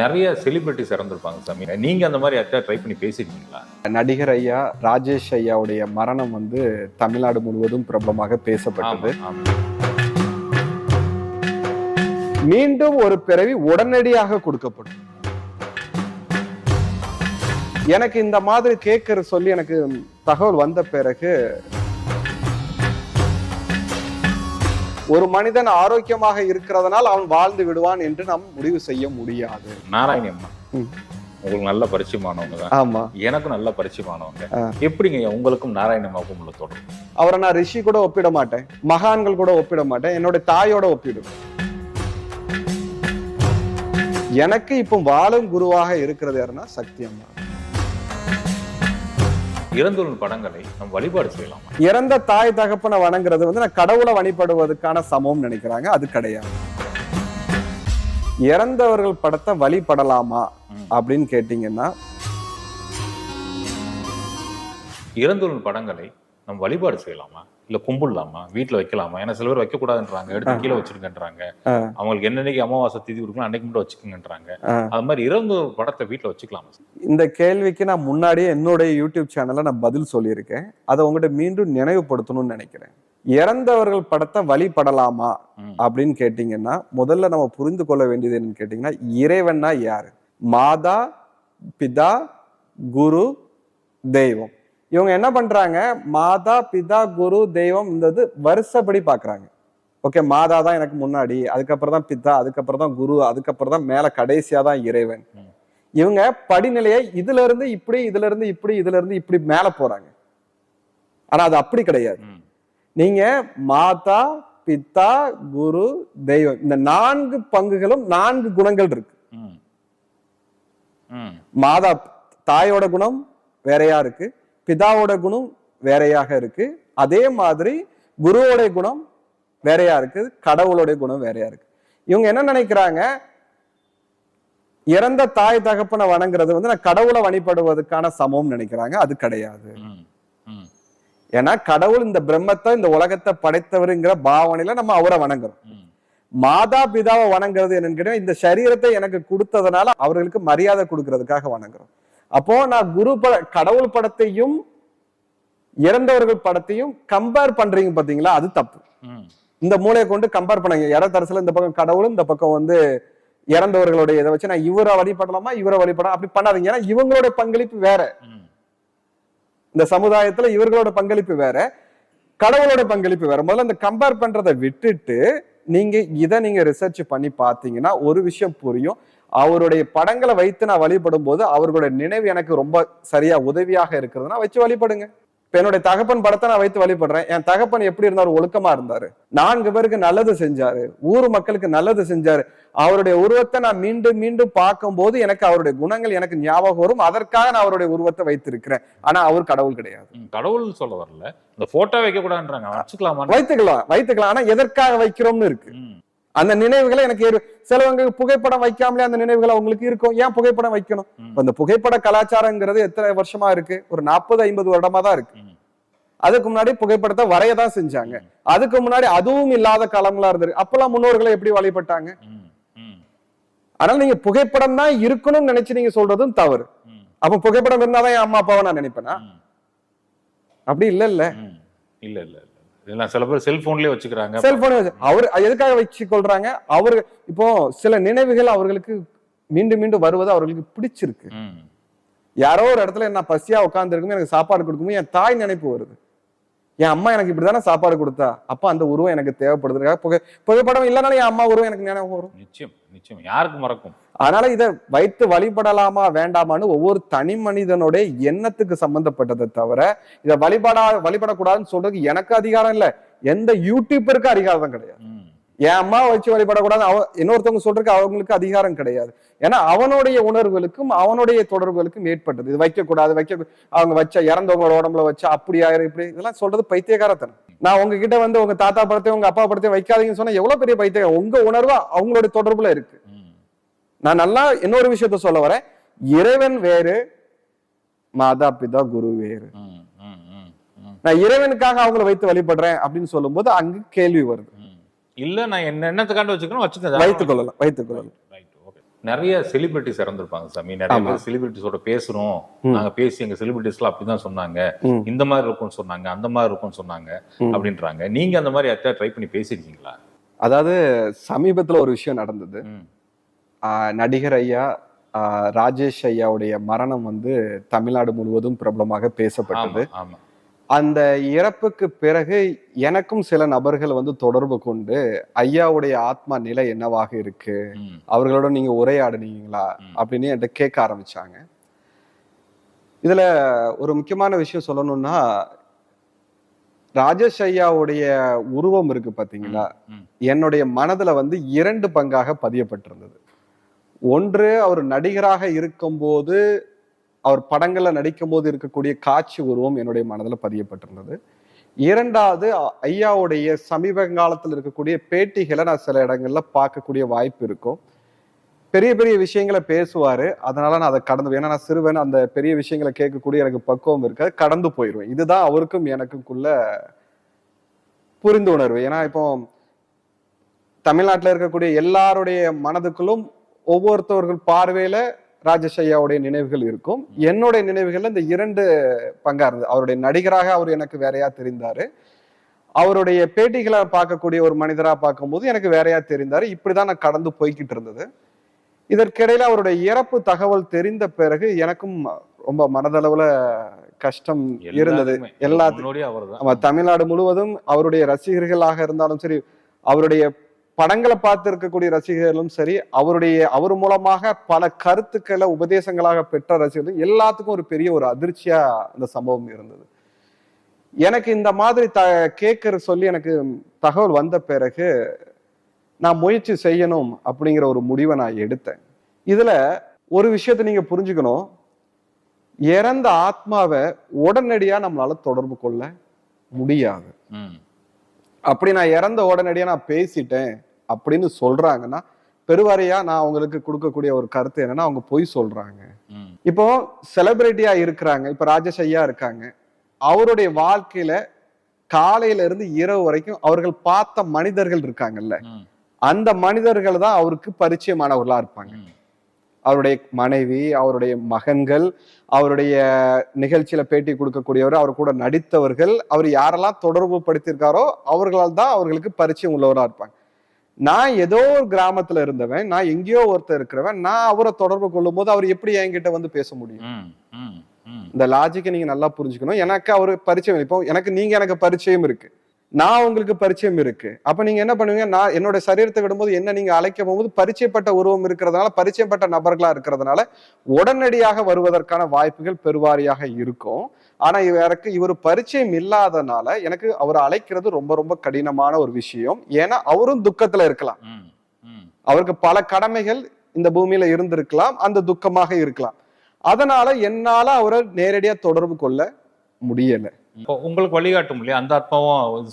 நிறைய செலிபிரிட்டிஸ் இறந்துருப்பாங்க சாமி. நீங்க அந்த மாதிரி யார்கிட்ட ட்ரை பண்ணி பேசிருக்கீங்களா? நடிகர் ஐயா ராஜேஷ் ஐயாவுடைய மரணம் வந்து தமிழ்நாடு முழுவதும் பிரபலமாக பேசப்பட்டது. மீண்டும் ஒரு பிறவி உடனடியாக கொடுக்கப்படும். எனக்கு இந்த மாதிரி கேட்கற சொல்லி எனக்கு தகவல் வந்த பிறகு ஒரு மனிதன் ஆரோக்கியமாக இருக்கிறதுனால் அவன் வாழ்ந்து விடுவான் என்று நாம் முடிவு செய்ய முடியாது. நாராயணி அம்மா ம். உங்களுக்கு நல்ல பரிச்சயமானவங்க தான். ஆமா. எனக்கும் நல்ல பரிச்சயமானவங்க. எப்படிங்க உங்களுக்கும் நாராயணி அம்மாவுக்கும் உள்ள தொடர்பு? அவரை நான் ரிஷி கூட ஒப்பிட மாட்டேன் மகான்கள் கூட ஒப்பிட மாட்டேன் என்னோட தாயோட ஒப்பிடுவேன். எனக்கு இப்போ வாழும் குருவாக இருக்கிறது யாருன்னா சக்தி அம்மா. இறந்துள்ள படங்களை நம்ம வழிபாடு செய்யலாமா? இறந்த தாய் தகப்பனை வணங்குறது வந்து நான் கடவுளை வழிபடுவதற்கான சமம் நினைக்கிறாங்க. அது கிடையாது. இறந்தவர்கள் படத்தை வழிபடலாமா. அப்படின்னு கேட்டீங்கன்னா இறந்துள்ள படங்களை நம்ம வழிபாடு செய்யலாமா? இல்ல கும்பிடலாமா? வீட்டுல வைக்கலாமா? ஏன்னா சில பேர் வைக்க கூடாதுன்றாங்க எடுத்து கீழே வச்சிருக்கன்றாங்க. அவங்களுக்கு என்னன்னைக்கு அமாவாசை திதி கொடுக்கலாம் அன்னைக்கு மட்டும் வச்சுக்கோங்கன்றாங்க. அது மாதிரி இறந்த ஒரு படத்தை வீட்டுல வச்சுக்கலாமா? இந்த கேள்விக்கு நான் முன்னாடியே என்னுடைய யூடியூப் சேனல்ல நான் பதில் சொல்லியிருக்கேன். அதை உங்கள்கிட்ட மீண்டும் நினைவுபடுத்தணும்னு நினைக்கிறேன். இறந்தவர்கள் படத்தை வழிபடலாமா. அப்படின்னு கேட்டீங்கன்னா முதல்ல நம்ம புரிந்து கொள்ள வேண்டியது என்னன்னு கேட்டீங்கன்னா இறைவன்னா யாரு? மாதா பிதா குரு தெய்வம். இவங்க என்ன பண்றாங்க? மாதா பிதா குரு தெய்வம் இந்த இது வருஷப்படி பாக்குறாங்க. ஓகே மாதா தான் எனக்கு முன்னாடி அதுக்கப்புறம் தான் பிதா அதுக்கப்புறம் தான் குரு அதுக்கப்புறம் தான் மேல கடைசியா தான் இறைவன். இவங்க படிநிலையை இதுல இருந்து இப்படி இதுல இருந்து இப்படி இதுல இருந்து இப்படி மேல போறாங்க. ஆனா அது அப்படி கிடையாது. நீங்க மாதா பிதா குரு தெய்வம் இந்த நான்கு பங்குகளும் நான்கு குணங்கள் இருக்கு. மாதா தாயோட குணம் வேறையா இருக்கு. பிதாவோட குணம் வேறையாக இருக்கு. அதே மாதிரி குருவோட குணம் வேறையா இருக்கு. கடவுளோட குணம் வேறையா இருக்கு. இவங்க என்ன நினைக்கிறாங்க? இறந்த தாய் தகப்பனை வணங்குறது வந்து நான் கடவுளை வழிபடுவதற்கான சமம் நினைக்கிறாங்க. அது கிடையாது. ஏன்னா கடவுள் இந்த பிரம்மத்தை இந்த உலகத்தை படைத்தவருங்கிற பாவனையில நம்ம அவரை வணங்குறோம். மாதா பிதாவை வணங்குறது என்னன்னு கேட்டா இந்த சரீரத்தை எனக்கு கொடுத்ததுனால அவர்களுக்கு மரியாதை கொடுக்கறதுக்காக வணங்குறோம். அப்போ நான் குரு பட கடவுள் படத்தையும் இறந்தவர்கள் படத்தையும் கம்பேர் பண்றீங்க பாத்தீங்களா? அது தப்பு. இந்த மூளையை கொண்டு கம்பேர் பண்ணாங்க. இடத்தரசுல இந்த பக்கம் கடவுளும் இந்த பக்கம் வந்து இறந்தவர்களுடைய இதை வச்சு நான் இவரை வழிபடலாமா இவரை வழிபடலாம்? அப்படி பண்ணாதீங்க. ஏன்னா இவங்களோட பங்களிப்பு வேற. இந்த சமுதாயத்துல இவர்களோட பங்களிப்பு வேற கடவுளோட பங்களிப்பு வேற. முதல்ல இந்த கம்பேர் பண்றதை விட்டுட்டு நீங்க இதை நீங்க ரிசர்ச் பண்ணி பார்த்தீங்கன்னா ஒரு விஷயம் புரியும். அவருடைய படங்களை வைத்து நான் வழிபடும் போது அவர்களுடைய நினைவு எனக்கு ரொம்ப சரியா உதவியாக இருக்கிறதுனா வச்சு வழிபடுங்க. இப்ப என்னுடைய தகப்பன் படத்தை நான் வைத்து வழிபடுறேன். என் தகப்பன் எப்படி இருந்தாரு? ஒழுக்கமா இருந்தாரு. நான்கு பேருக்கு நல்லது செஞ்சாரு. ஊர் மக்களுக்கு நல்லது செஞ்சாரு. அவருடைய உருவத்தை நான் மீண்டும் மீண்டும் பார்க்கும்போது எனக்கு அவருடைய குணங்கள் எனக்கு ஞாபகம் வரும். அதற்காக நான் அவருடைய உருவத்தை வைத்திருக்கிறேன். ஆனா அவர் கடவுள் கிடையாது. கடவுள் சொல்ல வரல. இந்த போட்டோ வைக்க கூடாதுன்றாங்க வச்சுக்கலாமா வைத்துக்கலாம் வைத்துக்கலாம். ஆனா எதற்காக வைக்கிறோம்னு இருக்கு. அந்த நினைவுகளை எனக்கு சிலவங்க புகைப்படம் வைக்காமலே அந்த நினைவுகள் அவங்களுக்கு இருக்கும். ஏன் புகைப்படம் வைக்கணும்? இந்த புகைப்பட கலாச்சாரங்கிறது எத்தனை வருஷமா இருக்கு? ஒரு நாற்பது ஐம்பது வருடமா தான் இருக்கு. அதுக்கு முன்னாடி புகைப்படத்தை வரையதான் செஞ்சாங்க. அதுக்கு முன்னாடி அதுவும் இல்லாத காலங்களா இருந்தது. அப்பெல்லாம் முன்னோர்களை எப்படி வழிபட்டாங்க. அதனால நீங்க புகைப்படம் தான் இருக்கணும்னு நினைச்சு நீங்க சொல்றதும் தவறு. அப்ப புகைப்படம் இருந்தாதான் என் அம்மா அப்பாவை நான் நினைப்பேனா. அப்படி இல்ல இல்ல. இல்ல இல்ல இல்ல சில பேர் செல்போன்லயே வச்சுக்கிறாங்க. செல்போன் அவர் எதுக்காக வச்சு கொள்றாங்க அவரு இப்போ சில நினைவுகள் அவர்களுக்கு மீண்டும் மீண்டும் வருவது அவர்களுக்கு பிடிச்சிருக்கு. யாரோ ஒரு இடத்துல நான் பசியா உட்காந்துருக்கும் எனக்கு சாப்பாடு கொடுக்கும்போது என் தாய் நினைப்பு வருது. என் அம்மா எனக்கு இப்படிதானே சாப்பாடு கொடுத்தா? அப்ப அந்த உருவம் எனக்கு தேவைப்படுதுக்காக புகை புகைப்படம் இல்லைனாலும் என் அம்மா உருவம் எனக்கு நினைவு வரும். நிச்சயம் நிச்சயம். யாருக்கு மறக்கும்? அதனால இதை வைத்து வழிபடலாமா வேண்டாமான்னு ஒவ்வொரு தனி மனிதனுடைய எண்ணத்துக்கு சம்பந்தப்பட்டதை தவிர இதை வழிபடா வழிபடக்கூடாதுன்னு சொல்றதுக்கு எனக்கு அதிகாரம் இல்ல. எந்த யூடியூபருக்கு அதிகாரம் கிடையாது. என் அம்மா வச்சு வழிபடக்கூடாது அவ இன்னொருத்தவங்க சொல்றதுக்கு அவங்களுக்கு அதிகாரம் கிடையாது. ஏன்னா அவனுடைய உணர்வுகளுக்கும் அவனுடைய தொடர்புகளுக்கும் ஏற்பட்டது. இது வைக்க கூடாது வைக்க அவங்க வச்ச இறந்தவங்களோட உடம்புல வச்சா அப்படி ஆயிரும் இப்படி இதெல்லாம் சொல்றது பைத்தியகாரத்தனம் நான் உங்ககிட்ட வந்து உங்க தாத்தா படத்தையும் உங்க அப்பா படத்தையும் வைக்காதீங்கன்னு சொன்னா எவ்வளவு பெரிய பைத்தியம் உங்க உணர்வு அவங்களுடைய தொடர்புல இருக்கு. நான் நல்லா இன்னொரு விஷயத்த சொல்ல வரேன். இறைவன் வேறு மாதா பிதா குரு வேறு. நான் இறைவனுக்காக அவங்கள வைத்து வழிபடுறேன் அப்படின்னு சொல்லும்போது அங்கு கேள்வி வருது. இல்ல நான் என்ன எண்ணத்துக்காண்டு வச்சுக்கணும்? வச்சுக்கேன் வைத்துக் கொள்ளலாம் வைத்துக் கொள்ளலாம். நிறைய செலிபிரிட்டிஸ் இறந்துருப்பாங்க சாமி. நிறைய. பேர் செலிபிரிட்டிஸோட பேசுறோம். நாங்க பேசி எங்க செலிபிரிட்டிஸ்லாம் அப்படிதான் சொன்னாங்க. இந்த மாதிரி இருக்கும்னு சொன்னாங்க அந்த மாதிரி இருக்கும்னு சொன்னாங்க. அப்படின்றாங்க. நீங்க அந்த மாதிரி யார்கிட்ட ட்ரை பண்ணி பேசிருக்கீங்களா அதாவது சமீபத்துல ஒரு விஷயம் நடந்தது. நடிகர் ஐயா ராஜேஷ் ஐயாவுடைய மரணம் வந்து தமிழ்நாடு முழுவதும் பிரபலமாக பேசப்பட்டது. அந்த இறப்புக்கு பிறகு எனக்கும் சில நபர்கள் வந்து தொடர்பு கொண்டு ஐயாவுடைய ஆத்மா நிலை என்னவாக இருக்கு. அவர்களோட நீங்க உரையாடுனீங்களா. அப்படின்னு என்கிட்ட கேட்க ஆரம்பிச்சாங்க. இதுல ஒரு முக்கியமான விஷயம் சொல்லணும்னா ராஜேஷ் ஐயாவுடைய உருவம் இருக்கு பாத்தீங்களா. என்னுடைய மனதுல வந்து இரண்டு பங்காக பதியப்பட்டிருந்தது. ஒன்று அவர் நடிகராக இருக்கும்போது அவர் படங்கள்ல நடிக்கும் போது இருக்கக்கூடிய காட்சி உருவம் என்னுடைய மனதில் பதியப்பட்டிருந்தது. இரண்டாவது ஐயாவுடைய சமீப காலத்தில் இருக்கக்கூடிய பேட்டிகளை நான் சில இடங்கள்ல பார்க்கக்கூடிய வாய்ப்பு இருக்கும். பெரிய பெரிய விஷயங்களை பேசுவாரு. அதனால நான் அதை கடந்து ஏன்னா நான் சிறுவன் அந்த பெரிய விஷயங்களை கேட்கக்கூடிய எனக்கு பக்குவம் இருக்காது. கடந்து போயிடுவேன் இதுதான் அவருக்கும் எனக்குள்ள புரிந்து உணர்வு ஏன்னா இப்போ தமிழ்நாட்டில் இருக்கக்கூடிய எல்லாருடைய மனதுக்குள்ளும் ஒவ்வொருத்தவர்கள் பார்வையில ராஜேஷ் ஐயாவுடைய நினைவுகள் இருக்கும். என்னுடைய நினைவுகள்ல இந்த இரண்டு பங்கா இருந்தது. அவருடைய நடிகராக அவர் எனக்கு வேறையா தெரிந்தாரு. அவருடைய பேட்டிகளை பார்க்கக்கூடிய ஒரு மனிதரா பார்க்கும்போது எனக்கு வேறையா தெரிந்தாரு. இப்படிதான் நான் கடந்து போய்கிட்டு இருந்தது. இதற்கிடையில அவருடைய இறப்பு தகவல் தெரிந்த பிறகு எனக்கும் ரொம்ப மனதளவுல கஷ்டம் இருந்தது. எல்லாத்துக்குமே. நம்ம தமிழ்நாடு முழுவதும் அவருடைய ரசிகர்களாக இருந்தாலும் சரி அவருடைய படங்களை பார்த்து இருக்கக்கூடிய ரசிகர்களும் சரி அவருடைய அவர் மூலமாக பல கருத்துக்களை உபதேசங்களாக பெற்ற ரசிகர்கள் எல்லாத்துக்கும் ஒரு பெரிய ஒரு அதிர்ச்சியா இந்த சம்பவம் இருந்தது. எனக்கு இந்த மாதிரி த கேட்கற சொல்லி எனக்கு தகவல் வந்த பிறகு நான் முயற்சி செய்யணும் அப்படிங்கிற ஒரு முடிவை நான் எடுத்தேன். இதுல ஒரு விஷயத்தை நீங்க புரிஞ்சுக்கணும். இறந்த ஆத்மாவை உடனடியா நம்மளால தொடர்பு கொள்ள முடியாது. அப்படி நான் இறந்த உடனடியா நான் பேசிட்டேன். அப்படின்னு சொல்றாங்கன்னா பெருவாரியா நான் அவங்களுக்கு கொடுக்கக்கூடிய ஒரு கருத்து என்னன்னா அவங்க பொய் சொல்றாங்க. இப்போ செலிபிரிட்டியா இருக்கிறாங்க இப்ப ராஜேஷ் ஐயா இருக்காங்க அவருடைய வாழ்க்கையில காலையில இருந்து இரவு வரைக்கும் அவர்கள் பார்த்த மனிதர்கள் இருக்காங்கல்ல. அந்த மனிதர்கள் தான் அவருக்கு பரிச்சயமானவர்களா இருப்பாங்க. அவருடைய மனைவி அவருடைய மகன்கள் அவருடைய நிகழ்ச்சியில பேட்டி கொடுக்கக்கூடியவர் அவர் கூட நடித்தவர்கள் அவர் யாரெல்லாம் தொடர்பு படுத்தியிருக்காரோ அவர்களால் தான் அவர்களுக்கு பரிச்சயம் உள்ளவரா இருப்பாங்க நான் ஏதோ ஒரு கிராமத்துல இருந்தவன் நான் எங்கேயோ ஒருத்தர் இருக்கிறவன் நான் அவரை தொடர்பு கொள்ளும் போது அவர் எப்படி என்கிட்ட வந்து பேச முடியும். இந்த லாஜிக்கை நீங்க நல்லா புரிஞ்சுக்கணும். எனக்கு அவரு பரிச்சயம் இப்போ எனக்கு நீங்க எனக்கு பரிச்சயம் இருக்கு. நான் உங்களுக்கு பரிச்சயம் இருக்கு. அப்ப நீங்க என்ன பண்ணுவீங்க? நான் என்னோட சரீரத்தை விடும்போது என்ன நீங்க அழைக்க போகும்போது பரிச்சயப்பட்ட உருவம் இருக்கிறதுனால பரிச்சயப்பட்ட நபர்களா இருக்கிறதுனால உடனடியாக வருவதற்கான வாய்ப்புகள் பெருவாரியாக இருக்கும். ஆனா இவருக்கு இவர் பரிச்சயம் இல்லாதனால எனக்கு அவரை அழைக்கிறது ரொம்ப ரொம்ப கடினமான ஒரு விஷயம். ஏன்னா அவரும் துக்கத்துல இருக்கலாம். அவருக்கு பல கடமைகள் இந்த பூமியில இருந்திருக்கலாம். அந்த துக்கமாக இருக்கலாம். அதனால என்னால அவரை நேரடியா தொடர்பு கொள்ள முடியல. உங்களுக்கு வழிகாட்டும் இல்லையா? அந்த ஆத்மாவும்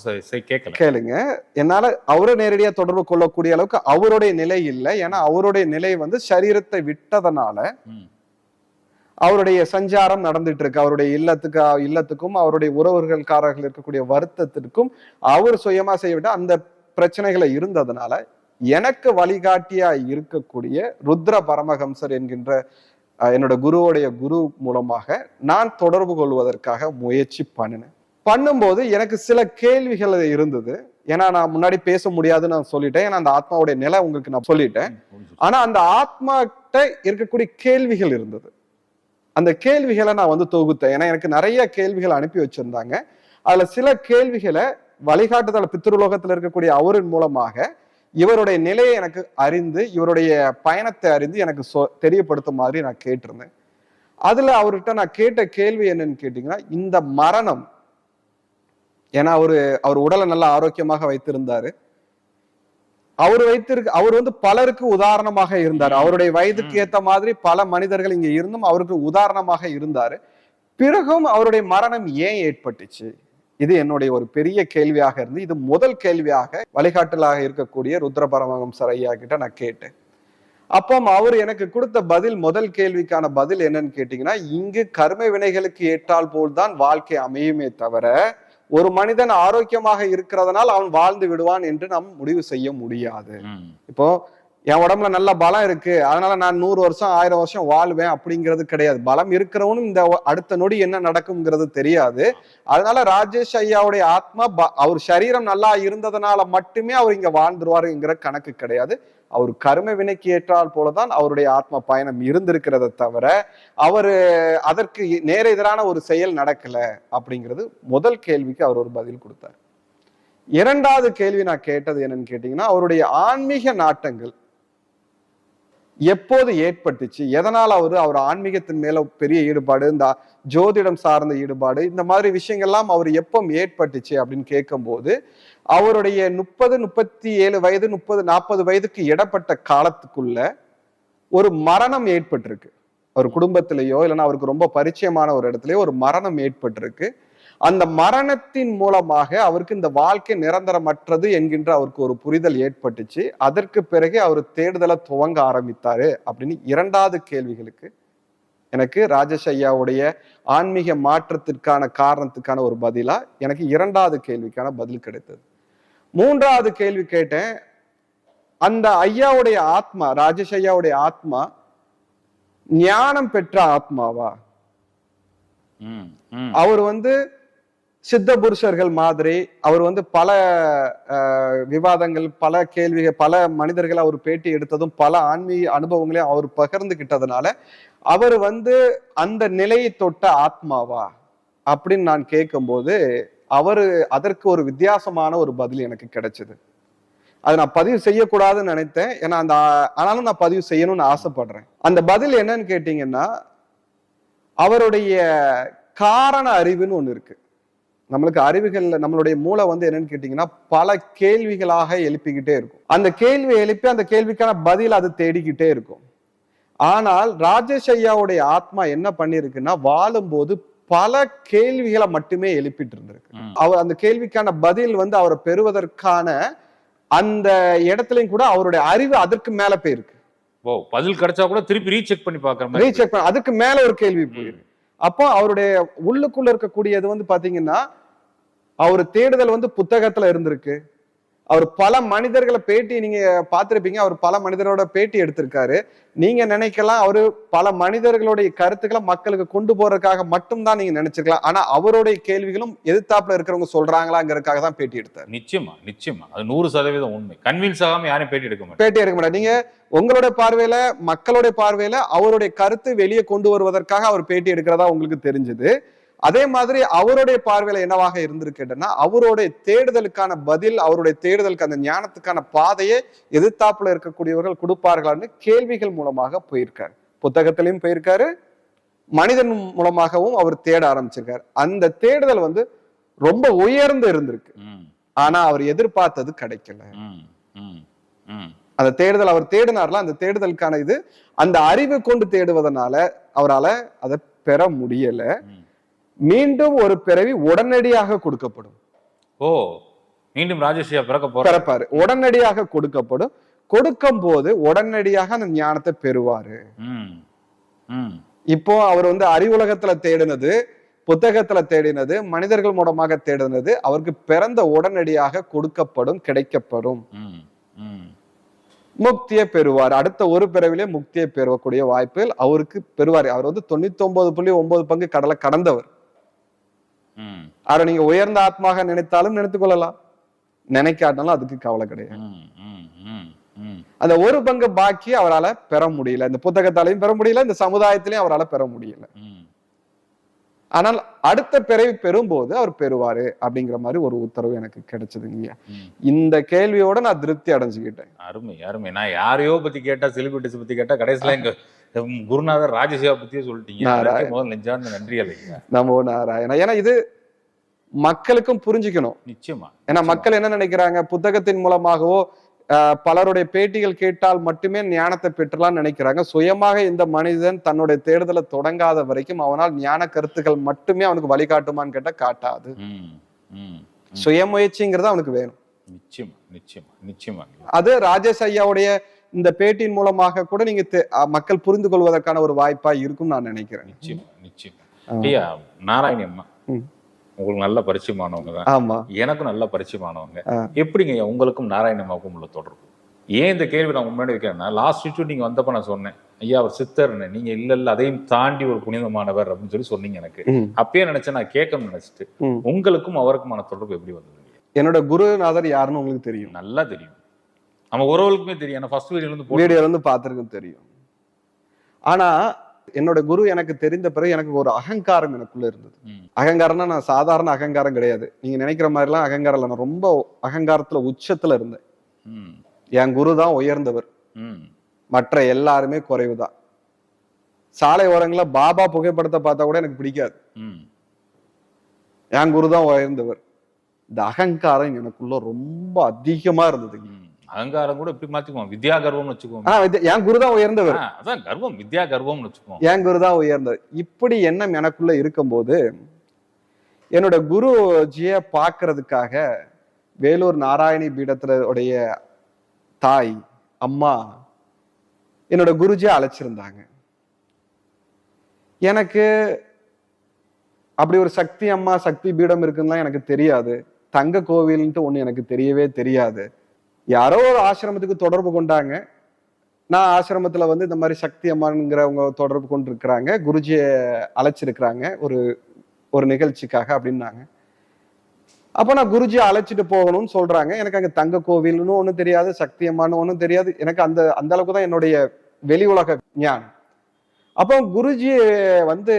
கேட்கல. கேளுங்க. என்னால அவரை நேரடியா தொடர்பு கொள்ளக்கூடிய அளவுக்கு அவருடைய நிலை இல்லை. ஏன்னா அவருடைய நிலை வந்து சரீரத்தை விட்டதனால. அவருடைய சஞ்சாரம் நடந்துட்டு இருக்கு அவருடைய இல்லத்துக்கு இல்லத்துக்கும் அவருடைய உறவுகள்காரர்கள் இருக்கக்கூடிய வருத்தத்திற்கும் அவர் சுயமா செய்யவிட்ட அந்த பிரச்சனைகளை இருந்ததுனால எனக்கு வழிகாட்டியா இருக்கக்கூடிய ருத்ர பரமஹம்சர் என்கின்ற என்னோட குருவுடைய குரு மூலமாக நான் தொடர்பு கொள்வதற்காக முயற்சி பண்ணினேன். பண்ணும்போது எனக்கு சில கேள்விகள் இருந்தது. ஏன்னா நான் முன்னாடி பேச முடியாதுன்னு நான் சொல்லிட்டேன். ஏன்னா அந்த ஆத்மாவுடைய நிலை உங்களுக்கு நான் சொல்லிட்டேன். ஆனா அந்த ஆத்மாட்ட இருக்கக்கூடிய கேள்விகள் இருந்தது. அந்த கேள்விகளை நான் வந்து தொகுத்தேன். ஏன்னா எனக்கு நிறைய கேள்விகள் அனுப்பி வச்சிருந்தாங்க. அதுல சில கேள்விகளை வழிகாட்டுதல் பித்ருலோகத்தில் இருக்கக்கூடிய அவரின் மூலமாக இவருடைய நிலையை எனக்கு அறிந்து இவருடைய பயணத்தை அறிந்து எனக்கு சொ தெரியப்படுத்தும் மாதிரி நான் கேட்டிருந்தேன். அதுல அவர்கிட்ட நான் கேட்ட கேள்வி என்னன்னு கேட்டீங்கன்னா இந்த மரணம் ஏன்னா அவரு அவர் உடலை நல்லா ஆரோக்கியமாக வைத்திருந்தாரு. அவர் வைத்திருக்க அவர் வந்து பலருக்கு உதாரணமாக இருந்தார். அவருடைய வயதுக்கு ஏத்த மாதிரி பல மனிதர்கள் இங்க இருந்தும் அவருக்கு உதாரணமாக இருந்தாரு. பிறகும் அவருடைய மரணம் ஏன் ஏற்பட்டுச்சு? இது என்னுடைய ஒரு பெரிய கேள்வியாக இருந்து இது முதல் கேள்வியாக வழிகாட்டலாக இருக்கக்கூடிய ருத்ர பரமஹம்சர் ஐயா கிட்ட நான் கேட்டேன். அப்போ அவர் எனக்கு கொடுத்த பதில் முதல் கேள்விக்கான பதில் என்னன்னு கேட்டீங்கன்னா இங்கு கர்ம வினைகளுக்கு ஏற்றால் போல்தான் வாழ்க்கை அமையுமே தவிர ஒரு மனிதன் ஆரோக்கியமாக இருக்கிறதுனால் அவன் வாழ்ந்து விடுவான் என்று நாம் முடிவு செய்ய முடியாது. இப்போ என் உடம்புல நல்ல பலம் இருக்கு. அதனால நான் நூறு வருஷம் ஆயிரம் வருஷம் வாழ்வேன் அப்படிங்கிறது கிடையாது. பலம் இருக்கிறவனும் இந்த அடுத்த நொடி என்ன நடக்கும்ங்கிறது தெரியாது. அதனால ராஜேஷ் ஐயாவுடைய ஆத்மா அவர் சரீரம் நல்லா இருந்ததுனால மட்டுமே அவர் இங்க வாழ்ந்துருவாருங்கிற கணக்கு கிடையாது. அவர் கரும வினைக்கு ஏற்றால் போலதான் அவருடைய ஆத்ம பயணம் இருந்திருக்கிறத தவிர அவர் அதற்கு நேர எதிரான ஒரு செயல் நடக்கல அப்படிங்கிறது முதல் கேள்விக்கு அவர் ஒரு பதில் கொடுத்தார். இரண்டாவது கேள்வி நான் கேட்டது என்னன்னு கேட்டீங்கன்னா அவருடைய ஆன்மீக நாட்டங்கள் எப்போது ஏற்பட்டுச்சு எதனால் அவர் அவர் ஆன்மீகத்தின் மேல பெரிய ஈடுபாடு இந்த ஜோதிடம் சார்ந்த ஈடுபாடு இந்த மாதிரி விஷயங்கள்லாம் அவர் எப்போ ஏற்பட்டுச்சு அப்படின்னு கேட்கும்போது அவருடைய முப்பது முப்பத்தி ஏழு வயது முப்பது நாற்பது வயதுக்கு இடப்பட்ட காலத்துக்குள்ள ஒரு மரணம் ஏற்பட்டிருக்கு. அவர் குடும்பத்திலேயோ இல்லைன்னா அவருக்கு ரொம்ப பரிச்சயமான ஒரு இடத்துலயோ ஒரு மரணம் ஏற்பட்டிருக்கு. அந்த மரணத்தின் மூலமாக அவருக்கு இந்த வாழ்க்கை நிரந்தரமற்றது என்கின்ற அவருக்கு ஒரு புரிதல் ஏற்பட்டுச்சு. அதற்கு பிறகு அவர் தேடுதலை துவங்க ஆரம்பித்தாரு அப்படின்னு இரண்டாவது கேள்விகளுக்கு எனக்கு ராஜேஷ் ஐயாவுடைய ஆன்மீக மாற்றத்திற்கான காரணத்துக்கான ஒரு பதிலா எனக்கு இரண்டாவது கேள்விக்கான பதில் கிடைத்தது. மூன்றாவது கேள்வி கேட்டேன். அந்த ஐயாவுடைய ஆத்மா ராஜேஷ் ஐயாவுடைய ஆத்மா ஞானம் பெற்ற ஆத்மாவா. அவர் வந்து சித்த புருஷர்கள் மாதிரி அவர் வந்து பல விவாதங்கள் பல கேள்விகள் பல மனிதர்கள் அவர் பேட்டி எடுத்ததும் பல ஆன்மீக அனுபவங்களையும் அவர் பகிர்ந்துகிட்டதுனால அவர் வந்து அந்த நிலையை தொட்ட ஆத்மாவா அப்படின்னு நான் கேட்கும்போது அவர் அதற்கு ஒரு வித்தியாசமான ஒரு பதில் எனக்கு கிடைச்சது. அதை நான் பதிவு செய்யக்கூடாதுன்னு நினைத்தேன். ஏன்னா அந்த ஆனாலும் நான் பதிவு செய்யணும்னு ஆசைப்படுறேன். அந்த பதில் என்னன்னு கேட்டீங்கன்னா அவருடைய காரண அறிவுன்னு ஒன்று இருக்கு. நம்மளுக்கு அறிவுகள்ல நம்மளுடைய மூளை வந்து என்னன்னு கேட்டீங்கன்னா பல கேள்விகளாக எழுப்பிக்கிட்டே இருக்கும். அந்த கேள்வி எழுப்பி அந்த கேள்விக்கான பதில் அது தேடிக்கிட்டே இருக்கும். ஆனால் ராஜேஷ் ஐயாவுடைய ஆத்மா என்ன பண்ணிருக்குன்னா வாழும்போது பல கேள்விகளை மட்டுமே எழுப்பிட்டு இருந்திருக்கு. அவர் அந்த கேள்விக்கான பதில் வந்து அவரை பெறுவதற்கான அந்த இடத்துலயும் கூட அவருடைய அறிவு அதற்கு மேல போயிருக்கு. ஓ பதில் கிடைச்சா கூட திருப்பி ரீசெக் பண்ணி பாக்குற மாதிரி ரீசெக் பண்ண அதுக்கு மேல ஒரு கேள்வி போயிருக்கு. அப்போ அவருடைய உள்ளுக்குள்ள இருக்கக்கூடியது வந்து பாத்தீங்கன்னா அவர் தேடுதல் வந்து புத்தகத்துல இருந்திருக்கு. அவர் பல மனிதர்களை பேட்டி நீங்க பார்த்திருப்பீங்க. அவர் பல மனிதரோட பேட்டி எடுத்திருக்காரு. நீங்க நினைக்கலாம் அவரு பல மனிதர்களுடைய கருத்துக்களை மக்களுக்கு கொண்டு போறதுக்காக மட்டும்தான் நீங்க நினைச்சிருக்கலாம். ஆனா அவருடைய கேள்விகளும் எதிர்த்தாப்புல இருக்கிறவங்க சொல்றாங்களாங்கிறதுக்காக தான் பேட்டி எடுத்தார். நிச்சயமா நிச்சயமா. அது நூறு சதவீதம் உண்மை. கன்வின்ஸ் ஆகாம யாரையும் பேட்டி எடுக்க மாட்டேன் பேட்டி எடுக்க மாட்டார். நீங்க உங்களோட பார்வையில மக்களுடைய பார்வையில அவருடைய கருத்து வெளியே கொண்டு வருவதற்காக அவர் பேட்டி எடுக்கிறதா உங்களுக்கு தெரிஞ்சது. அதே மாதிரி அவருடைய பார்வையில என்னவாக இருந்திருக்குன்னா அவருடைய தேடுதலுக்கான பதில் அவருடைய தேடுதலுக்கு அந்த ஞானத்துக்கான பாதையை எதிர்த்தாப்புல இருக்கக்கூடியவர்கள் கொடுப்பார்களான்னு கேள்விகள் மூலமாக போயிருக்காரு. புத்தகத்திலையும் போயிருக்காரு. மனிதன் மூலமாகவும் அவர் தேட ஆரம்பிச்சிருக்காரு. அந்த தேடுதல் வந்து ரொம்ப உயர்ந்து இருந்திருக்கு. ஆனா அவர் எதிர்பார்த்தது கிடைக்கல. அந்த தேடுதல் அவர் தேடினார்ல அந்த தேடுதலுக்கான இது அந்த அறிவு கொண்டு தேடுவதனால அவரால அதை பெற முடியல. மீண்டும் ஒரு பிறவி உடனடியாக கொடுக்கப்படும். ஓ மீண்டும் ராஜேஷியா பிறக்க போற பிறப்பாரு. உடனடியாக கொடுக்கப்படும். கொடுக்கும் போது உடனடியாக அந்த ஞானத்தை பெறுவாரு. இப்போ அவர் வந்து அறிவுலகத்துல தேடினது புத்தகத்துல தேடினது மனிதர்கள் மூலமாக தேடினது அவருக்கு பிறந்த உடனடியாக கொடுக்கப்படும் கிடைக்கப்படும். முக்தியை பெறுவார். அடுத்த ஒரு பிறவிலே முக்தியை பெறக்கூடிய வாய்ப்புகள் அவருக்கு பெறுவார். அவர் வந்து தொண்ணூத்தி ஒன்பது புள்ளி ஒன்பது பங்கு கடலை கடந்தவர். அவரை நீங்க உயர்ந்த ஆத்மாக நினைத்தாலும் நினைத்துக் கொள்ளலாம். நினைக்காட்டாலும் அதுக்கு கவலை கிடையாது. அந்த ஒரு பங்கு பாக்கி அவரால பெற முடியல. இந்த புத்தகத்தாலையும் பெற முடியல இந்த சமுதாயத்திலையும் அவரால பெற முடியல. ஆனால் அடுத்த பிறவி பெறும்போது அவர் பெறுவாரு அப்படிங்கிற மாதிரி ஒரு உத்தரவு எனக்கு கிடைச்சதுங்க ம். இந்த கேள்வியோட நான் திருப்தி அடைஞ்சுக்கிட்டேன். அருமை அருமை. நான் யாரையோ பத்தி கேட்டா செலிபிரிட்டிஸ் பத்தி கேட்டா கடைசியில எங்க குருநாதர் ராஜசிவா பத்தியே சொல்லிட்டீங்க. நன்றி நாராயணா. ஏன்னா இது மக்களுக்கும் புரிஞ்சுக்கணும். நிச்சயமா. ஏன்னா மக்கள் என்ன நினைக்கிறாங்க? புத்தகத்தின் மூலமாகவோ பலருடைய பேட்டிகள் கேட்டால் மட்டுமே ஞானத்தை பெற்றலாம் நினைக்கிறாங்க. சுயமாக இந்த மனிதன் தன்னுடைய தேடுதலை தொடங்காத வரைக்கும் அவனால் ஞான கருத்துக்கள் மட்டுமே அவனுக்கு வழிகாட்டுமான்னு கேட்டா காட்டாது. சுயமுயற்சிங்கிறது அவனுக்கு வேணும். நிச்சயமா நிச்சயமா நிச்சயமா. அது ராஜேஷ் ஐயாவுடைய இந்த பேட்டியின் மூலமாக கூட நீங்க மக்கள் புரிந்து கொள்வதற்கான ஒரு வாய்ப்பா இருக்கும் நான் நினைக்கிறேன். நிச்சயமா நிச்சயமா. ஐயா நாராயணி அம்மா. உங்களுக்கு நல்ல பரிச்சயமானவங்க தான். ஆமா. எனக்கும் நல்ல பரிச்சயமானவங்க. எப்படிங்க உங்களுக்கும் நாராயண அம்மாவுக்கும் உள்ள தொடர்பு? ஏன் இந்த கேள்வி நான் முன்னாடி வைக்கிறேன்னா லாஸ்ட் வீட்டு நீங்க வந்தப்ப நான் சொன்னேன் ஐயா அவர் சித்தர்னு. நீங்க இல்ல இல்ல அதையும் தாண்டி ஒரு புனிதமானவர் அப்படின்னு சொல்லி சொன்னீங்க எனக்கு. அப்பயே நினைச்சேன் நான் கேட்கணும்னு நினைச்சிட்டு. உங்களுக்கும் அவருக்குமான தொடர்பு எப்படி வந்தது? என்னோட குருநாதர் யாருன்னு உங்களுக்கு தெரியும். நல்லா தெரியும். நம்ம உறவுகளுக்குமே தெரியும். ஏன்னா ஃபர்ஸ்ட் வீடியோல இருந்து வீடியோல இருந்து பார்த்திருக்கும் தெரியும். ஆனா என்னோட குரு எனக்கு தெரிந்த பிறகு எனக்கு ஒரு அகங்காரம் எனக்குள்ள இருந்தது. அகங்காரம்னா நான் சாதாரண அகங்காரம் கிடையாது. நீங்க நினைக்கிற மாதிரிலாம் அகங்காரம் இல்லை. நான் ரொம்ப அகங்காரத்துல உச்சத்துல இருந்தேன். என் குரு தான் உயர்ந்தவர். மற்ற எல்லாருமே குறைவுதான். சாலை ஓரங்கள்ல பாபா புகைப்படத்தை பார்த்தா கூட எனக்கு பிடிக்காது. என் குரு தான் உயர்ந்தவர். இந்த அகங்காரம் எனக்குள்ள ரொம்ப அதிகமா இருந்தது. அகங்காரம் கூட இப்படி மாத்திக்குவோம். வித்யா கர்வம்னு வச்சுக்குவோம். ஆனா என் குரு தான் உயர்ந்தவர். அதான் கர்வம் வித்யா கர்வம்னு வச்சுக்குவோம். என் குரு தான் உயர்ந்தது இப்படி எண்ணம் எனக்குள்ள இருக்கும்போது என்னோட குருஜிய பார்க்கிறதுக்காக வேலூர் நாராயணி பீடத்துல உடைய தாய் அம்மா என்னோட குருஜியை அழைச்சிருந்தாங்க. எனக்கு அப்படி ஒரு சக்தி அம்மா சக்தி பீடம் இருக்குன்னா எனக்கு தெரியாது. தங்க கோவில்ன்ட்டு ஒண்ணு எனக்கு தெரியவே தெரியாது. யாரோ ஒரு ஆசிரமத்துக்கு தொடர்பு கொண்டாங்க. நான் ஆசிரமத்தில் வந்து இந்த மாதிரி சக்தி அம்மாங்கிறவங்க தொடர்பு கொண்டு இருக்கிறாங்க குருஜியை அழைச்சிருக்கிறாங்க. ஒரு ஒரு நிகழ்ச்சிக்காக அப்படின்னாங்க. அப்போ நான் குருஜியை அழைச்சிட்டு போகணும்னு சொல்கிறாங்க எனக்கு அங்கே தங்க கோவில்னு ஒன்றும் தெரியாது சக்தி அம்மான்னு ஒன்றும் தெரியாது. எனக்கு அந்த அந்த அளவுக்கு தான் என்னுடைய வெளி உலக ஞானம். அப்போ குருஜி வந்து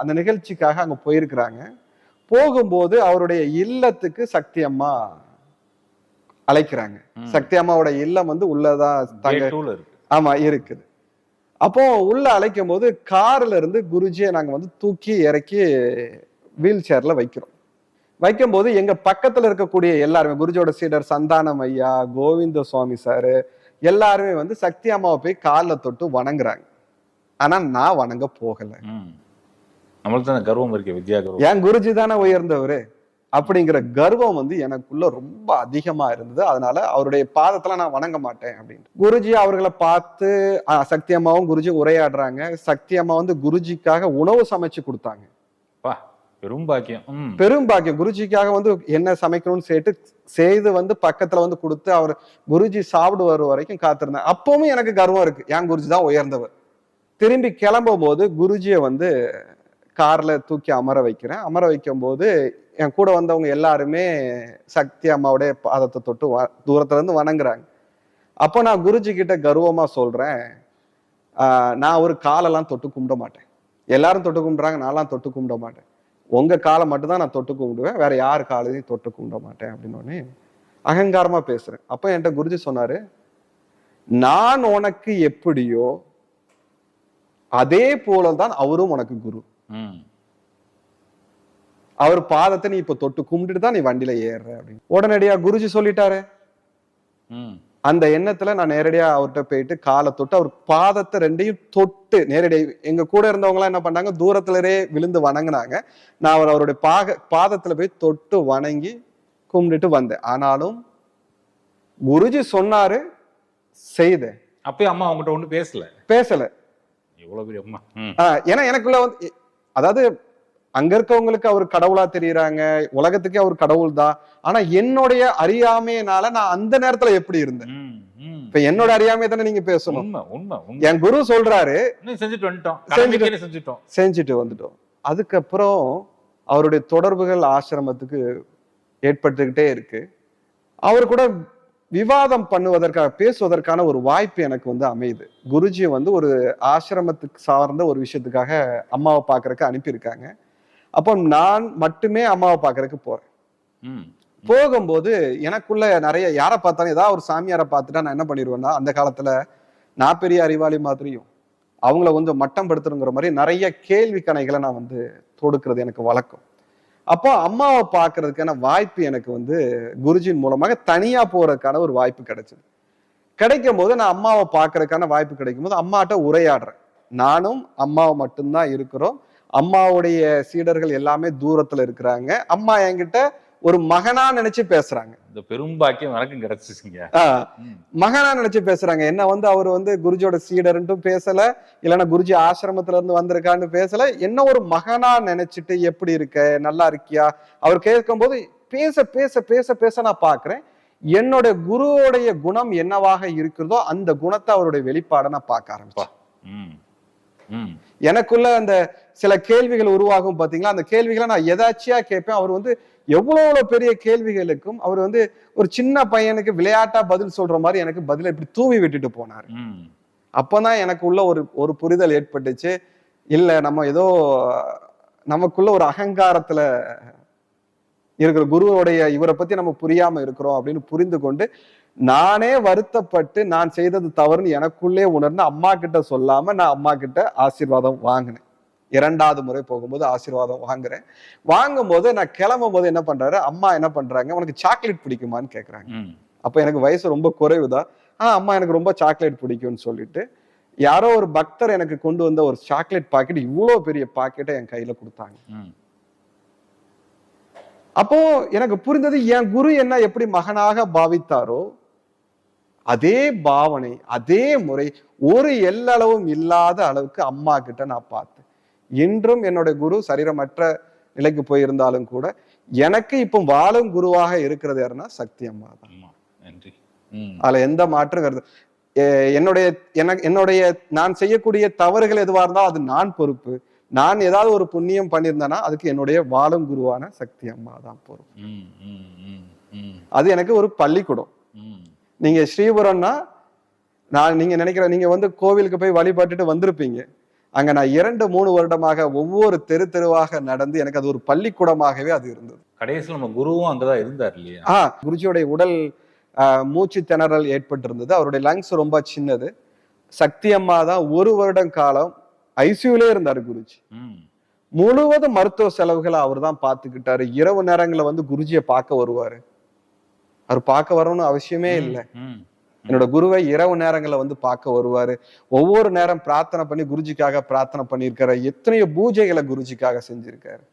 அந்த நிகழ்ச்சிக்காக அங்கே போயிருக்கிறாங்க. போகும்போது அவருடைய இல்லத்துக்கு சக்தி அம்மா அழைக்கிறாங்க. சக்தி அம்மாவோட இல்லம் வந்து உள்ளதான் தங்க ஆமா இருக்குது. அப்போ உள்ள அழைக்கும் போது கார்ல இருந்து குருஜியை நாங்க வந்து தூக்கி இறக்கி வீல் சேர்ல வைக்கிறோம். வைக்கும்போது எங்க பக்கத்துல இருக்கக்கூடிய எல்லாருமே குருஜியோட சீடர் சந்தானம் ஐயா கோவிந்த சுவாமி சாரு எல்லாருமே வந்து சக்தி அம்மாவை போய் காலில் தொட்டு வணங்குறாங்க. ஆனா நான் வணங்க போகல. நம்மளுக்கு கர்வம் இருக்கு வித்யா என் குருஜி தானே உயர்ந்தவரு? அப்படிங்கிற கர்வம் வந்து எனக்குள்ள ரொம்ப அதிகமா இருந்தது. அதனால அவருடைய பாதத்துல நான் வணங்க மாட்டேன் அப்படின்னு குருஜி அவர்களை பார்த்து சக்தி அம்மாவும் குருஜி உரையாடுறாங்க. சக்தி அம்மா வந்து குருஜிக்காக உணவு சமைச்சு கொடுத்தாங்க. பெரும் பாக்கியம். பெரும் பாக்கியம். குருஜிக்காக வந்து என்ன சமைக்கணும்னு சேர்த்து செய்து வந்து பக்கத்துல வந்து கொடுத்து அவர் குருஜி சாப்பிடுவார் வரைக்கும் காத்திருந்தேன். அப்பவும் எனக்கு கர்வம் இருக்கு. என் குருஜி தான் உயர்ந்தவர். திரும்பி கிளம்பும் போது குருஜியை வந்து கார்ல தூக்கி அமர வைக்கிறேன். அமர வைக்கும் போது என் கூட வந்தவங்க எல்லாருமே சக்தி அம்மாவுடைய பாதத்தை தொட்டு வ- தூரத்துல இருந்து வணங்குறாங்க. அப்போ நான் குருஜி கிட்ட கர்வமா சொல்றேன் நான் ஒரு காலெல்லாம் தொட்டு கும்பிட மாட்டேன். எல்லாரும் தொட்டு கும்பிட்றாங்க நான்லாம் தொட்டு கும்பிட மாட்டேன். உங்க காலை மட்டும்தான் நான் தொட்டு கும்பிடுவேன். வேற யார் காலையும் தொட்டு கும்பிட மாட்டேன். அப்படின்னு அகங்காரமாக அகங்காரமா பேசுறேன். என்கிட்ட குருஜி சொன்னாரு நான் உனக்கு எப்படியோ அதே போலதான் அவரும் உனக்கு குரு. அவர் பாதத்தை நீ இப்ப தொட்டு கும்பிட்டுட்டு தான் நீ வண்டியில ஏறுற அப்படின்னு. உடனடியா குருஜி சொல்லிட்டாரு. அந்த எண்ணத்துல நான் நேரடியா அவர்கிட்ட போயிட்டு காலை தொட்டு அவர் பாதத்தை ரெண்டையும் தொட்டு நேரடியா எங்க கூட இருந்தவங்க எல்லாம் என்ன பண்ணாங்க? தூரத்திலே விழுந்து வணங்குனாங்க. நான் அவர் அவருடைய பாக பாதத்துல போய் தொட்டு வணங்கி கும்பிட்டுட்டு வந்தேன். ஆனாலும் குருஜி சொன்னாரு செய்தேன். அப்பயும் அம்மா அவங்ககிட்ட ஒண்ணு பேசல? பேசல. எவ்வளவு பெரிய அம்மா. ஏன்னா எனக்குள்ள வந்து அதாவது அங்க இருக்கவங்களுக்கு அவர் கடவுளா தெரியுறாங்க உலகத்துக்கே அவர் கடவுள் தான் ஆனா என்னுடைய அறியாமையினால நான் அந்த நேரத்துல எப்படி இருந்தேன். இப்ப என்னோட அறியாமை தானே நீங்க பேசணும்? என் குரு சொல்றாரு செஞ்சுட்டு வந்துட்டோம். செஞ்சுட்டோம். செஞ்சுட்டு வந்துட்டோம். அதுக்கப்புறம் அவருடைய தொடர்புகள் ஆசிரமத்துக்கு ஏற்பட்டுக்கிட்டே இருக்கு. அவர் கூட விவாதம் பண்ணுவதற்காக பேசுவதற்கான ஒரு வாய்ப்பு எனக்கு வந்து அமையுது. குருஜி வந்து ஒரு ஆசிரமத்துக்கு சார்ந்த ஒரு விஷயத்துக்காக அம்மாவை பார்க்கறதுக்கு அனுப்பியிருக்காங்க. அப்போ நான் மட்டுமே அம்மாவை பார்க்கறதுக்கு போறேன். ம். போகும்போது எனக்குள்ள நிறைய யாரை பார்த்தாலும் ஏதாவது ஒரு சாமியாரை பார்த்துட்டா நான் என்ன பண்ணிடுவேன்னா அந்த காலத்துல நான் பெரிய அறிவாளி மாதிரியும் அவங்கள வந்து மட்டம் படுத்தணுங்கிற மாதிரி நிறைய கேள்வி கணைகளை நான் வந்து தொடுக்கிறது எனக்கு வழக்கம். அப்போ அம்மாவை பார்க்கறதுக்கான வாய்ப்பு எனக்கு வந்து குருஜின் மூலமாக தனியா போறதுக்கான ஒரு வாய்ப்பு கிடைச்சது. கிடைக்கும் போது நான் அம்மாவை பார்க்கறதுக்கான வாய்ப்பு கிடைக்கும் போது அம்மாட்ட உரையாடுறேன். நானும் அம்மாவும் மட்டும்தான் இருக்கிறோம். அம்மாவுடைய சீடர்கள் எல்லாமே தூரத்துல இருக்கிறாங்க. அம்மா என்கிட்ட ஒரு மகனா நினைச்சு பேசுறாங்க. இந்த பெரும் பாக்கியம் எனக்கும் கிடைச்சிச்சுங்க. மகனா நினைச்சு பேசுறாங்க. என்ன வந்து அவர் வந்து குருஜியோட சீடர்ன்ட்டும் பேசல இல்லைன்னா குருஜி ஆசிரமத்துல இருந்து வந்திருக்கான்னு பேசல. என்ன ஒரு மகனா நினைச்சிட்டு எப்படி இருக்க? நல்லா இருக்கியா? அவர் கேட்கும்போது பேச பேச பேச பேச நான் பாக்குறேன் என்னோட குருவோடைய குணம் என்னவாக இருக்கிறதோ அந்த குணத்தை அவருடைய வெளிப்பாடை நான் பார்க்க ஆரம்பிச்சேன். எனக்குள்ள அந்த சில கேள்விகள் உருவாகும் பாத்தீங்களா? அந்த கேள்விகளை நான் எதாச்சியா கேட்பேன். அவர் வந்து எவ்வளவு பெரிய கேள்விகளுக்கும் அவர் வந்து ஒரு சின்ன பையனுக்கு விளையாட்டா பதில் சொல்ற மாதிரி எனக்கு பதிலை இப்படி தூவி விட்டுட்டு போனாரு. அப்பதான் எனக்கு உள்ள ஒரு ஒரு புரிதல் ஏற்பட்டுச்சு. இல்ல நம்ம ஏதோ நமக்குள்ள ஒரு அகங்காரத்துல இருக்கிற குருவோடைய இவரை பத்தி நம்ம புரியாம இருக்கிறோம் அப்படின்னு புரிந்து கொண்டு நானே வருத்தப்பட்டு நான் செய்தது தவறுன்னு எனக்குள்ளே உணர்ந்து அம்மா கிட்ட சொல்லாம நான் அம்மா கிட்ட ஆசீர்வாதம் வாங்கினேன். இரண்டாவது முறை போகும்போது ஆசீர்வாதம் வாங்குறேன். வாங்கும் போது நான் கிளம்பும் போது என்ன பண்றாரு? அம்மா என்ன பண்றாங்க? உனக்கு சாக்லேட் பிடிக்குமான்னு கேக்குறாங்க. ம். அப்ப எனக்கு வயசு ரொம்ப குறைவுதான். ஆ அம்மா எனக்கு ரொம்ப சாக்லேட் பிடிக்கும்னு சொல்லிட்டு யாரோ ஒரு பக்தர் எனக்கு கொண்டு வந்த ஒரு சாக்லேட் பாக்கெட் இவ்வளோ பெரிய பாக்கெட்டை என் கையில கொடுத்தாங்க. அப்போ எனக்கு புரிந்தது என் குரு என்ன எப்படி மகனாக பாவித்தாரோ அதே பாவனை அதே முறை ஒரு எல்லளவும் இல்லாத அளவுக்கு அம்மா கிட்ட நான் பார்த்தேன். இன்றும் என்னோட குரு சரீரமற்ற நிலைக்கு போயிருந்தாலும் கூட எனக்கு இப்போ வாழும் குருவாக இருக்கிறது யாருன்னா சக்தி அம்மா தான். நன்றி. அதுல எந்த மாற்றம் கருது என்னுடைய எனக்கு என்னுடைய நான் செய்யக்கூடிய தவறுகள் எதுவா இருந்தாலும் அது நான் பொறுப்பு. நான் ஏதாவது ஒரு புண்ணியம் பண்ணியிருந்தேன்னா அதுக்கு என்னுடைய வாழும் குருவான சக்தி அம்மா தான் பொறுப்பு. அது எனக்கு ஒரு பள்ளிக்கூடம். நீங்க ஸ்ரீபுரம்னா நான் நீங்க நினைக்கிற நீங்க வந்து கோவிலுக்கு போய் வழிபட்டுட்டு வந்திருப்பீங்க. அங்க நான் இரண்டு மூணு வருடமாக ஒவ்வொரு தெரு தெருவாக நடந்து எனக்கு அது ஒரு பள்ளிக்கூடமாகவே அது இருந்தது. கடைசியில் நம்ம குருவும் அங்கதான் இருந்தார் இல்லையா? ஆ குருஜியோடைய உடல் மூச்சு திணறல் ஏற்பட்டிருந்தது. அவருடைய லங்ஸ் ரொம்ப சின்னது. சக்தி அம்மா தான் ஒரு வருடம் காலம் ஐசியூலே இருந்தாரு குருஜி. முழுவதும் மருத்துவ செலவுகளை அவர் தான் பார்த்துக்கிட்டாரு. இரவு நேரங்களில் வந்து குருஜியை பார்க்க வருவாரு. அவர் பார்க்க வரணும்னு அவசியமே இல்லை. என்னோட குருவை இரவு நேரங்களில் வந்து பார்க்க வருவாரு. ஒவ்வொரு நேரம் பிரார்த்தனை பண்ணி குருஜிக்காக பிரார்த்தனை பண்ணியிருக்காரு. எத்தனையோ பூஜைகளை குருஜிக்காக செஞ்சிருக்காரு.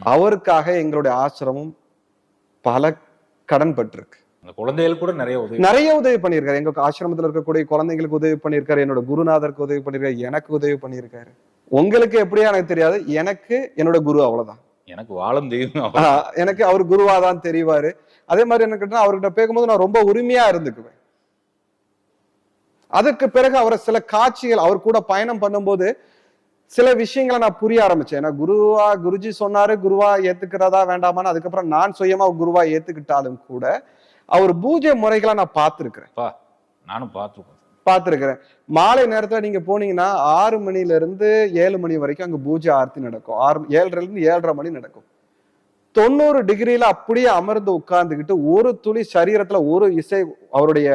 அவருக்காக எங்களுடைய ஆசிரமம் பல கடன் பட்டிருக்கு குழந்தைகள் கூட நிறைய உதவி நிறைய உதவி பண்ணியிருக்காரு. எங்க ஆசிரமத்துல இருக்கக்கூடிய குழந்தைங்களுக்கு உதவி பண்ணியிருக்காரு. என்னோட குருநாதருக்கு உதவி பண்ணியிருக்காரு. எனக்கு உதவி பண்ணியிருக்காரு. உங்களுக்கு எப்படியா எனக்கு தெரியாது. எனக்கு என்னோட குரு அவ்வளவுதான். எனக்கு வாழும். ஆஹ் எனக்கு அவர் குருவா தான் தெரிவாரு. அதே மாதிரி என்ன கேட்டா அவர்கிட்ட பேசும்போது நான் ரொம்ப உரிமையா இருந்துக்குவேன். அதுக்கு பிறகு அவரை சில காட்சிகள் அவர் கூட பயணம் பண்ணும்போது சில விஷயங்களை நான் புரிய ஆரம்பிச்சேன். ஏன்னா குருவா குருஜி சொன்னாரு குருவா ஏத்துக்கிறதா வேண்டாமான்னு அதுக்கப்புறம் நான் சுயமா குருவா ஏத்துக்கிட்டாலும் கூட அவர் பூஜை முறைகளை நான் பார்த்திருக்கிறேன். நானும் பார்த்துருக்கேன். பார்த்திருக்கிறேன். மாலை நேரத்துல நீங்க போனீங்கன்னா ஆறு மணில இருந்து ஏழு மணி வரைக்கும் அங்க பூஜை ஆர்த்தி நடக்கும். ஆறு ஏழரைல இருந்து ஏழரை மணி நடக்கும். தொண்ணூறு டிகிரியில அப்படியே அமர்ந்து உட்கார்ந்துக்கிட்டு ஒரு துளி சரீரத்துல ஒரு இசை அவருடைய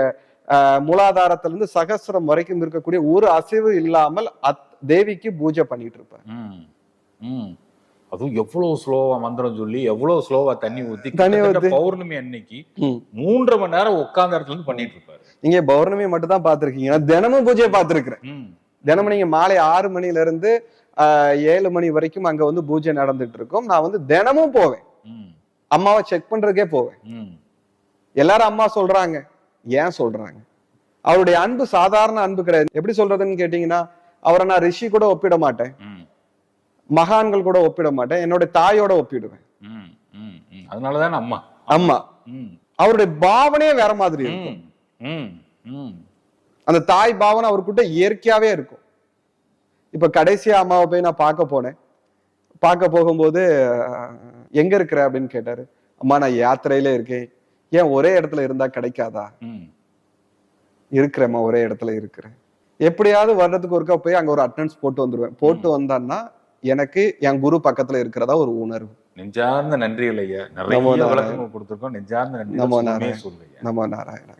மூலாதாரத்துல இருந்து சகசிரம் வரைக்கும் இருக்கக்கூடிய ஒரு அசைவு இல்லாமல் அத் தேவிக்கு பூஜை பண்ணிட்டு இருப்பார் அதுவும் எவ்வளவு ஸ்லோவா மந்திரம் சொல்லி எவ்வளவு ஸ்லோவா தண்ணி ஊத்தி தண்ணி ஊத்தி. பௌர்ணமி அன்னைக்கு மூன்றரை மணி நேரம் உட்கார்ந்த இடத்துல இருந்து பண்ணிட்டு இருப்பாரு நீங்க பௌர்ணமி மட்டும் தான் பார்த்திருக்கீங்க. நான் தினமும் பூஜையை பார்த்திருக்கிறேன். தினமும் நீங்க மாலை ஆறு மணில இருந்து ஏழு மணி வரைக்கும் அங்க வந்து பூஜை நடந்துட்டு இருக்கும் நான் வந்து தினமும் போவேன். அம்மாவை செக் பண்றதுக்கே போவேன். எல்லாரும் அம்மா சொல்றாங்க. ஏன் சொல்றாங்க? அவருடைய அன்பு சாதாரண அன்பு கிடையாது. எப்படி சொல்றதுன்னு கேட்டீங்கன்னா அவரை நான் ரிஷி கூட ஒப்பிட மாட்டேன். மகான்கள் கூட ஒப்பிட மாட்டேன். என்னோட தாயோட ஒப்பிடுவேன். அதனாலதான் அம்மா? அம்மா. அவருடைய பாவனையே வேற மாதிரி இருக்கும். அந்த தாய் பாவனை அவர்கிட்ட இயற்கையாவே இருக்கும். இப்ப கடைசியா அம்மாவை போய் நான் பார்க்க போனேன். பார்க்க போகும்போது எங்க இருக்கிற அப்படின்னு கேட்டாரு. அம்மா நான் யாத்திரையில இருக்கேன். ஏன் ஒரே இடத்துல இருந்தா கிடைக்காதா? இருக்கிறேம்மா ஒரே இடத்துல இருக்கிறேன். எப்படியாவது வர்றதுக்கு ஒருக்கா போய் அங்க ஒரு அட்டனன்ஸ் போட்டு வந்துருவேன். போட்டு வந்தான்னா எனக்கு என் குரு பக்கத்துல இருக்கிறதா ஒரு உணர்வு. நெஞ்சார்ந்த நன்றிகள் ஐயா. நமோ நிறைய நாராயண. விளக்கங்கள் கொடுத்துருக்கோம். நெஞ்சார்ந்த நன்றி நமோ நாராயண. நமோ நாராயணா